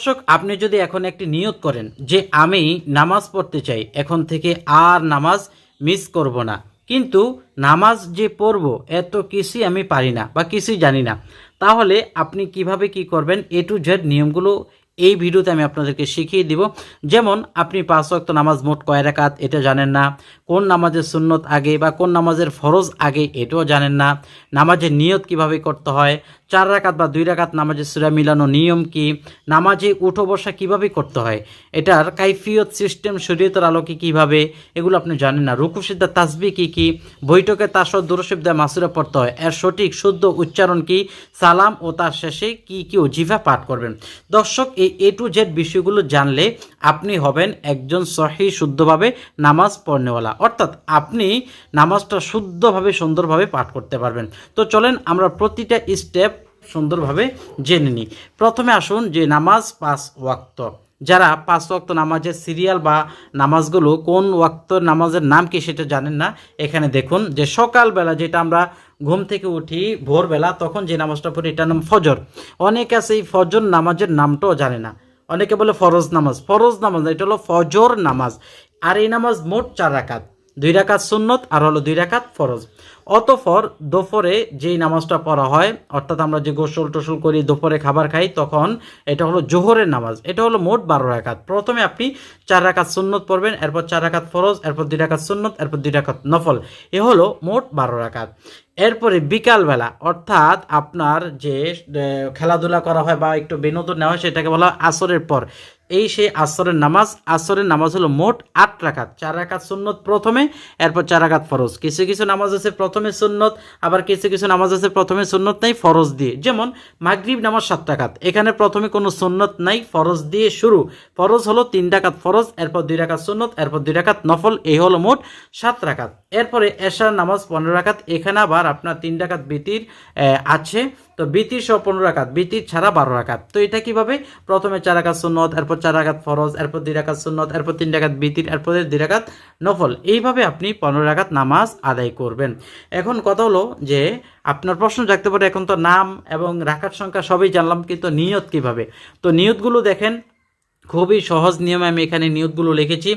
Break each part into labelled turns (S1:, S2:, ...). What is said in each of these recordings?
S1: দর্শক, আপনি যদি এখন একটি নিয়ত করেন যে আমি নামাজ পড়তে চাই, এখন থেকে আর নামাজ মিস করব না। কিন্তু নামাজ যে পড়ব, এত কিছুই আমি পারি না বা কিছুই জানি না। তাহলে আপনি কীভাবে কি করবেন? এ টু জেড নিয়মগুলো এই ভিডিওতে আমি আপনাদেরকে শিখিয়ে দিব। যেমন, আপনি পাঁচ ওয়াক্ত নামাজ মোট কয় রাকাত এটা জানেন না। কোন নামাজের সুন্নত আগে বা কোন নামাজের ফরজ আগে এটাও জানেন না। নামাজের নিয়ত কীভাবে করতে হয়? চার রাকাত বা দুই রাকাত নামাজের সুরা মিলানো নিয়ম কি? নামাজে উঠো বসা কীভাবে করতে হয়? এটার কাইফিয়ত সিস্টেম শরীয়তের আলোকে কীভাবে? এগুলো আপনি জানেন না। রুকু সিদ্ধা তাসবি কি কি? বৈঠকে তাসর দুরশিবদা মাসুরা পড়তে হয়। এর সঠিক, শুদ্ধ উচ্চারণ কি? সালাম ও তার শেষে কি কি ওজিফা পাঠ করবেন? দর্শক, এই এ টু জেড বিষয়গুলো জানলে আপনি হবেন একজন সহি শুদ্ধভাবে নামাজ পড়নেওয়ালা। অর্থাৎ আপনি নামাজটা শুদ্ধভাবে, সুন্দরভাবে পাঠ করতে পারবেন। তো চলেন আমরা প্রতিটা স্টেপ সুন্দরভাবে জেনে নিই। প্রথমে আসুন যে নামাজ পাঁচ ওয়াক্ত। যারা পাঁচ ওয়াক্ত নামাজের সিরিয়াল বা নামাজগুলো কোন ওয়াক্ত নামাজের নাম কি সেটা জানেন না, এখানে দেখুন যে সকালবেলা যেটা আমরা ঘুম থেকে উঠি ভোরবেলা, তখন যে নামাজটা পড়ি এটার নাম ফজর। অনেকে আছে এই ফজর নামাজের নামটাও জানে না। অনেকে বলে ফরজ নামাজ। ফরজ নামাজ না, এটা হলো ফজর নামাজ। আর এই নামাজ মোট চার রাকাত। দুই রাকাত সুন্নত আর হলো দুই রাকাত ফরজ। অতফর দোপরে যেই নামাজটা পড়া হয়, অর্থাৎ আমরা যে গোসল টোসল করি, দুপুরে খাবার খাই, তখন এটা হলো জোহরের নামাজ। এটা হলো মোট বারো রাকাত। প্রথমে আপনি চার রাকাত সুন্নত পড়বেন, এরপর চার রাকাত ফরজ, এরপর দুই রাকাত সুন্নত, এরপর দুই রাকাত নফল। এ হলো মোট বারো রাকাত। এরপরে বিকালবেলা, অর্থাৎ আপনার যে খেলাধুলা করা হয় বা একটু বিনোদন নেওয়া হয়, সেটাকে বলা হয় আসরের পর। এই সেই আসরের নামাজ আসরের নামাজ হলো মোট আট রাকাত, চার রাকাত সুন্নত প্রথমে, এরপর চার রাকাত ফরজ। কিছু কিছু নামাজ আছে প্রথমে সুন্নত, আবার কিছু কিছু নামাজ আছে প্রথমে সুন্নত নাই, ফরজ দিয়ে। যেমন মাগরিব নামাজ সাত রাকাত, এখানে প্রথমে কোনো সুন্নত নাই, ফরজ দিয়ে শুরু। ফরজ হলো তিন রাকাত ফরজ, এরপর দুই রাকাত সুন্নত, এরপর দুই রাকাত নফল, এই হলো মোট সাত রাকাত। এরপরে এশার নামাজ পনেরো রাকাত, এখানে আবার আপনার তিন রাকাত বিতির আছে। তো বিতির সহ পনেরো রাকাত, বিতির ছাড়া বারো রাকাত। তো এটা কীভাবে? প্রথমে চার রাকাত সুন্নত, এরপর চার রাকাত ফরজ, এরপর দুই রাখাত সুন্নত, এরপর তিন রাকাত বিতির, এরপর দুই রাকাত নফল। এইভাবে আপনি পনেরো রাকাত নামাজ আদায় করবেন। এখন কথা হলো যে, আপনার প্রশ্ন জাগতে পারে, এখন তো নাম এবং রাকাত সংখ্যা সবই জানলাম, কিন্তু নিয়ত কীভাবে? তো নিয়তগুলো দেখেন, খুবই সহজ নিয়মে আমি এখানে নিয়তগুলো লিখেছি।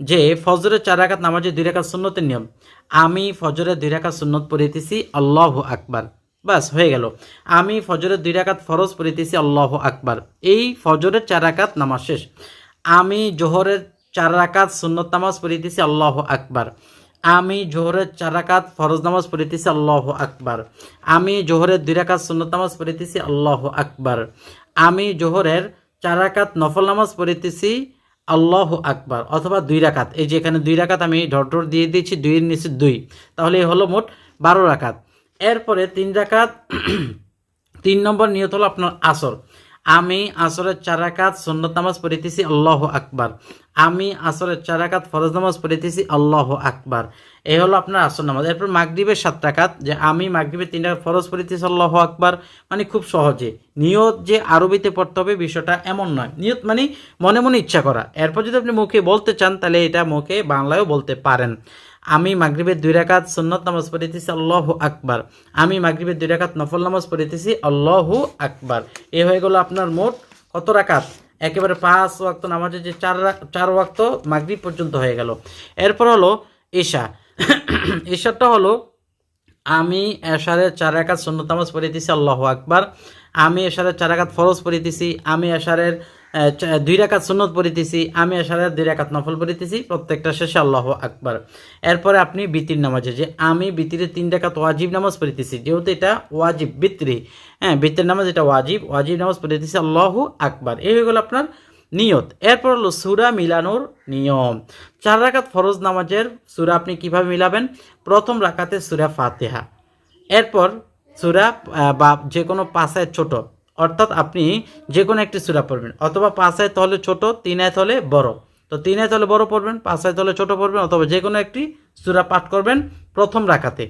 S1: যে ফজরের চার রাকাত নামাজে দুই রাকাত সুন্নতের নিয়ম। আমি ফজরের দুই রাকাত সুন্নত পড়িতেছি, আল্লাহ আকবার। বাস, হয়ে গেল। আমি ফজরের দুই রাকাত ফরজ পড়িতেছি, আল্লাহ আকবার। এই ফজরের চার রাকাত নামাজ শেষ। আমি জোহরের চার রাকাত সুন্নত নামাজ পড়িতেছি, আল্লাহ আকবার। আমি জোহরের চার রাকাত ফরজ নামাজ পড়িতেছি, আল্লাহ আকবার। আমি জোহরের দুই রাকাত সুন্নত নামাজ পড়িতেছি, আল্লাহ আকবার। আমি জোহরের চার রাকাত নফল নামাজ পড়িতেছি আল্লাহ আকবার অথবা দুই রাকাত। এই যে এখানে দুই রাকাত আমি ঢরঢর দিয়ে দিয়েছি, দুইয়ের নিচে দুই। তাহলে হলো মোট বারো রাকাত। এরপরে তিন রাকাত, তিন নম্বর নিয়ত হলো আপনার আসর। আমি আসরের চার রাকাত সুন্নত নামাজ পড়িতেছি, আল্লাহ আকবার। আমি আসরের চারাকাত ফরজ নামাজ পড়িতেছি, আল্লাহ আকবার। এই হলো আপনার আসর নামাজ। এরপর মাগরিবের সাত রাকাত, যে আমি মাগরিবের তিনটা ফরজ পড়িতেছি, আল্লাহ আকবার মানে খুব সহজে। নিয়ত যে আরবিতে পড়তে হবে বিষয়টা এমন নয়। নিয়ত মানে মনে মনে ইচ্ছা করা। এরপর যদি আপনি মুখে বলতে চান, তাহলে এটা মুখে বাংলায়ও বলতে পারেন। আমি মাগরিবের দুই রাকাত সুন্নত নামাজ পড়িতেছি, আল্লাহ আকবার। আমি মাগরিবের দুই রাকাত নফল নামাজ পড়িতেছি, আল্লাহু আকবার। এ হয়ে গেল আপনার মোট কত রাকাত? একেবারে পাঁচ ওয়াক্ত নামাজের যে চার চার ওয়াক্ত মাগরিব পর্যন্ত হয়ে গেল। এরপর হলো ঈশা। ঈশাটা হলো, আমি এশারের চার রাকাত সুন্নত নামাজ পড়িতেছি, আল্লাহ আকবার। আমি এশারের চার রাকাত ফরজ পড়িতেছি, আমি এশারের দুই রাকাত সুন্নত পড়িতেছি, আমি এশারের দুই রাকাত নফল পড়িতেছি, প্রত্যেকটা শেষে আল্লাহ আকবার। এরপরে আপনি বিতির নামাজে, যে আমি বিতিরে তিন রাকাত ওয়াজিব নামাজ পড়িতেছি, যেহেতু এটা ওয়াজিব বিত্রি হ্যাঁ বিতির নামাজ এটা ওয়াজিব ওয়াজিব নামাজ পড়িতেছি আল্লাহ আকবার। এই হয়ে গেল আপনার নিয়ত। এরপর হলো সুরা মিলানোর নিয়ম। চার রাকাত ফরজ নামাজের সুরা আপনি কীভাবে মিলাবেন? প্রথম রাকাতে সুরা ফাতেহা। এরপর সুরা বা যে কোনো পাশায় ছোট। অর্থাৎ আপনি যে কোনো একটি সুরা পড়বেন। অথবা পাশায় তলে ছোট, তিন আয়ত হলে বড়। তো তিন আয়ত হলে বড় পড়বেন, পাঁচ আয়ত হলে ছোট পড়বেন, অথবা যে কোনো একটি সুরা পাঠ করবেন প্রথম রাখাতে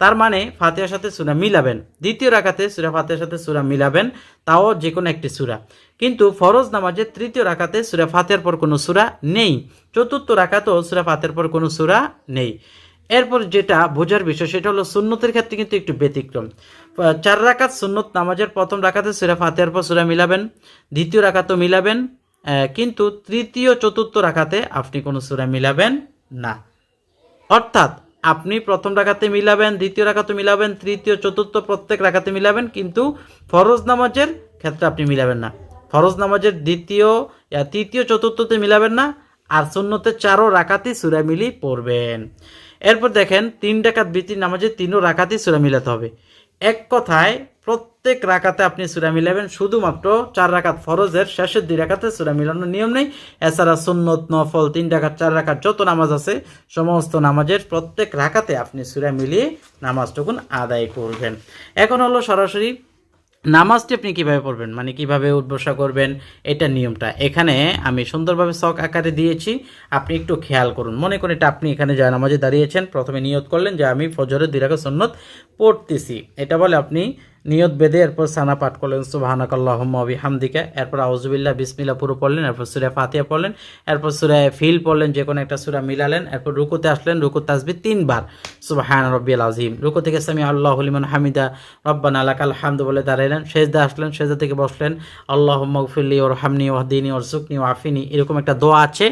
S1: তার মানে ফাতিহার সাথে সুরা মিলাবেন। দ্বিতীয় রাখাতে সুরা ফাতিহার সাথে সুরা মিলাবেন, তাও যে কোনো একটি সুরা। কিন্তু ফরজ নামাজের তৃতীয় রাখাতে সুরা ফাতিহার পর কোনো সুরা নেই। চতুর্থ রাখাতেও সুরা ফাতিহার পর কোনো সুরা নেই। এরপর যেটা বোঝার বিষয়, সেটা হলো সুন্নতের ক্ষেত্রে কিন্তু একটু ব্যতিক্রম। চার রাকাত সুন্নত নামাজের প্রথম রাকাতে সুরা ফাতেহার পর সুরা মিলাবেন, দ্বিতীয় রাকাতও মিলাবেন কিন্তু তৃতীয়, চতুর্থ রাখাতে আপনি কোনো সুরা মিলাবেন না। অর্থাৎ আপনি প্রথম রাখাতে মিলাবেন, দ্বিতীয় রাখাতে মিলাবেন, তৃতীয়, চতুর্থ প্রত্যেক রাখাতে মিলাবেন, কিন্তু ফরজ নামাজের ক্ষেত্রে আপনি মিলাবেন না। ফরজ নামাজের দ্বিতীয় তৃতীয়, চতুর্থতে মিলাবেন না আর শূন্যতে চারো রাকাতি সুরা মিলি পড়বেন। এরপর দেখেন, তিন ডাকাত বৃত্তির নামাজে তিনও রাকাতি সুরা মিলাতে হবে। এক কথায়, প্রত্যেক রাকাতে আপনি সুরা মিলাবেন, শুধুমাত্র চার রাকাত ফরজের শেষের দুই রাকাতে সুরা মিলানোর নিয়ম নেই। এছাড়া সুন্নত, নফল, তিন রাকাত, চার রাকাত, যত নামাজ আছে, সমস্ত নামাজের প্রত্যেক রাকাতে আপনি সুরা মিলিয়ে নামাজটুকুন আদায় করবেন। এখন হলো সরাসরি নামাজটি আপনি কীভাবে পড়বেন? মানে কীভাবে উদ্বসা করবেন? এটা নিয়মটা। এখানে আমি সুন্দরভাবে শখ আকারে দিয়েছি। আপনি একটু খেয়াল করুন। মনে করেন এটা আপনি এখানে যা নামাজে দাঁড়িয়েছেন, প্রথমে নিয়ত করলেন যে আমি ফজরের দুই সন্ন্যত পড়তেছি। এটা বলে আপনি নিয়ত বেঁধে এরপর সানা পাঠ করলেন, সুবাহানাকাল্লাহম্মা হামদিকা এরপর আউজুবিল্লাহ বিসমিল্লা পুরো পড়লেন, এরপর সুরা ফাতিয়া পড়লেন, এরপর সুরায় ফিল পড়লেন যে কোনো একটা সুরা মিলালেন, এরপর রুকুতে আসলেন, রুকু তাসবি তিনবার। সুবাহান রব্বিয়াল আজিম রুকু থেকে সামি আল্লাহ হলিমান হামিদা, রব্বান আলাকাল হামদ বলে দাঁড়াইলেন, সেজদা আসলেন, সেজদা থেকে বসলেন আল্লাহ মগফিল্লি ওর হামনি ওয়াহদিনী ওর সুকনি ও আফিনি, এরকম একটা দোয়া আছে।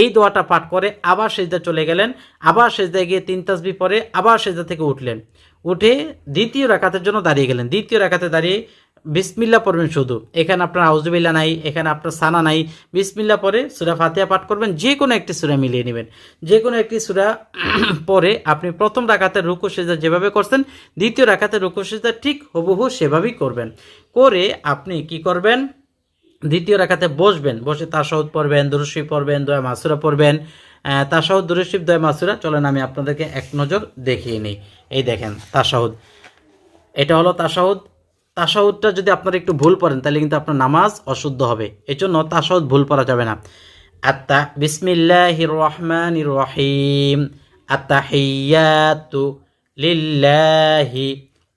S1: এই দোয়াটা পাঠ করে আবার সেজদা চলে গেলেন, আবার সেজদায় গিয়ে তিন তাসবি পরে আবার সেজদা থেকে উঠলেন। উঠে দ্বিতীয় রাকাতের জন্য দাঁড়িয়ে গেলেন। দ্বিতীয় রাকাতে দাঁড়িয়ে বিসমিল্লা পড়বেন শুধু। এখানে আপনার আউজুবিল্লা নাই, এখানে আপনার সানা নাই। বিসমিল্লা পরে সুরা ফাতিহা পাঠ করবেন যে কোনো একটি সুরা মিলিয়ে নেবেন। যে কোনো একটি সুরা পরে আপনি প্রথম রাকাতে রুকু সেজা যেভাবে করছেন, দ্বিতীয় রাকাতে রুকু সেজা ঠিক হুবহু সেভাবেই করবেন। করে আপনি কি করবেন? দ্বিতীয় রাখাতে বসবেন। বসে তাসাউদ পড়বেন দুরুশিব পড়বেন, দয়া মাসুরা পড়বেন। তাসাহুদ দুরুশিফ দয় মাসুরা, চলেন আমি আপনাদেরকে এক নজর দেখিয়ে নিই। এই দেখেন তাসাহুদ এটা হলো তাসাহুদ তাসাহুদটা যদি আপনারা একটু ভুল পড়েন, তাহলে কিন্তু আপনার নামাজ অশুদ্ধ হবে। এই জন্য তাসাহুদ ভুল পড়া যাবে না। আত্মা বিসমিল্লাহ রহমান রহিম। আত্মাহিয়াতু লিল্লাহি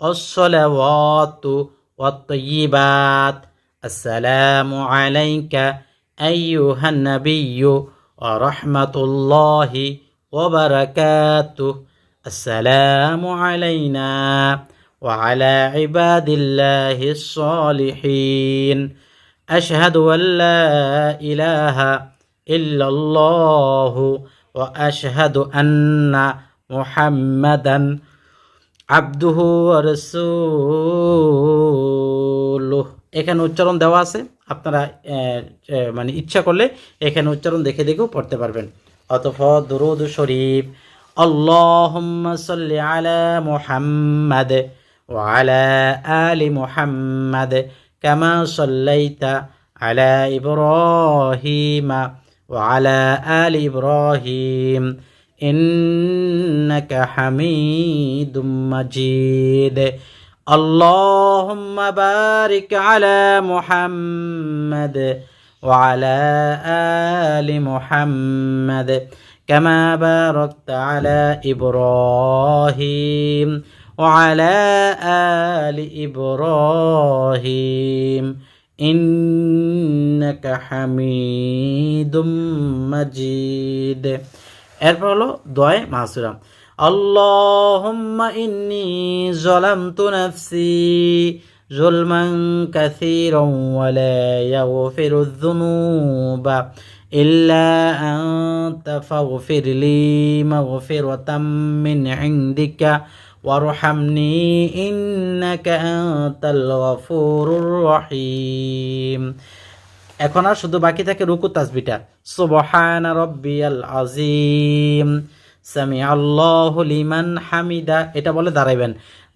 S1: অসলাওয়াতু ওয়াত্তাইয়িবাত আসসালামু আলাইকা আইয়ুহান নাবিয়্যু ورحمة الله وبركاته السلام علينا وعلى عباد الله الصالحين أشهد أن لا إله إلا الله وأشهد أن محمدا আব্দুহু রসুলুহ এখানে উচ্চারণ দেওয়া আছে আপনারা মানে ইচ্ছা করলে এখানে উচ্চারণ দেখে দেখেও পড়তে পারবেন। অতফ দরুদ শরীফ, আল্লাহুম্মা সাল্লি আলা মুহাম্মাদ ওয়া আলা আলি মুহাম্মাদ কামা সাল্লাইতা আলা ইব্রাহিম ওয়া আলা আলি ইব্রাহিম, ইন্নাকা হামিদুম মাজিদ। اللهم بارك على محمد وعلى آل محمد كما باركت على إبراهيم وعلى آل إبراهيم إنك حميد مجيد এরপর হলো দয় মাসুরা আল্লাহুম্মা ইন্নি যালামতু নাফসি জুলমান কাসীরান ওয়া লা ইয়াগফিরু যুনুবা ইল্লা আনতা ফাগফির লি মাগফিরাতাম মিন ইনদিকা وارحمني إنك أنت الغفور الرحيم এখন আর শুধু বাকি থাকে রুকু তাসবিটা সুবহানা রব্বিয়াল আজিম সামি আল্লাহু লিমান হামিদা। এটা বলে দাঁড়াইবেন।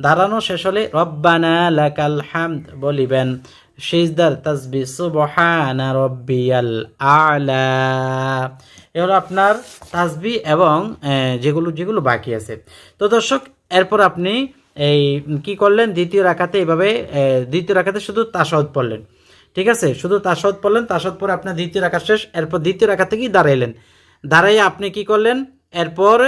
S1: দাঁড়ানো শেষ হলে রব্বানা লাকাল হামদ বলিবেন। সিজদার তাসবি, সুবহানা রব্বিয়াল আলা। এ হলো আপনার তাসবি এবং যেগুলো যেগুলো বাকি আছে। তো দর্শক, এরপর আপনি এই, কি করলেন? দ্বিতীয় রাখাতে এভাবে দ্বিতীয় রাখাতে শুধু তাসাউদ পড়লেন। ঠিক আছে? শুধু তাসাদ পড়লেন তাসাদ পরে আপনার দ্বিতীয় রাখা শেষ। এরপর দ্বিতীয় রাখা থেকেই দাঁড়াইলেন। দাঁড়াইয়ে আপনি কি করলেন? এরপর,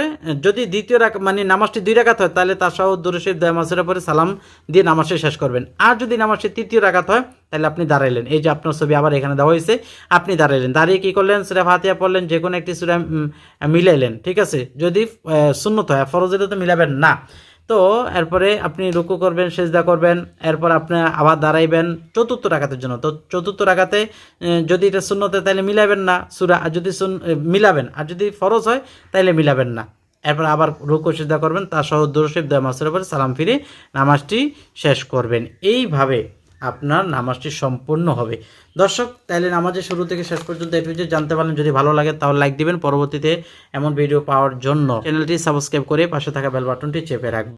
S1: যদি দ্বিতীয় রাখ মানে নামাজটি দুই রাখাত হয়, তাহলে তার সহ দুরুশ্বীপ দয় মাসের পরে সালাম দিয়ে নামাজটি শেষ করবেন। আর যদি নামাজটি তৃতীয় রাখাত হয়, তাহলে আপনি দাঁড়াইলেন। এই যে আপনার ছবি আবার এখানে দেওয়া হয়েছে, আপনি দাঁড়াইলেন। দাঁড়িয়ে কী করলেন? সুরা ফাতিয়া পড়লেন যে কোনো একটি সুরা মিলাইলেন, ঠিক আছে? যদি শূন্যত হয়, ফরজের তো মিলাবেন না। তো এরপরে আপনি রুকু করবেন, সেজদা করবেন, এরপর আপনি আবার দাঁড়াইবেন চতুর্থ রাখাতের জন্য। তো চতুর্থ রাখাতে যদি এটা শূন্যতে তাহলে মিলাবেন না। সুরা আর যদি মিলাবেন। আর যদি ফরজ হয় তাহলে মিলাবেন না। এরপর আবার রুকু, সেজদা করবেন তার সহ দরশিব দেওয়া মাসের উপরে সালাম ফিরে নামাজটি শেষ করবেন। এইভাবে আপনার নামাজটি সম্পূর্ণ হবে। দর্শক তাহলে নামাজের শুরু থেকে শেষ পর্যন্ত এই ভিডিও জানতে পারলেন যদি ভালো লাগে, তাহলে লাইক দিবেন। পরবর্তীতে এমন ভিডিও পাওয়ার জন্য চ্যানেলটি সাবস্ক্রাইব করে পাশে থাকা বেল বাটনটি চেপে রাখবেন।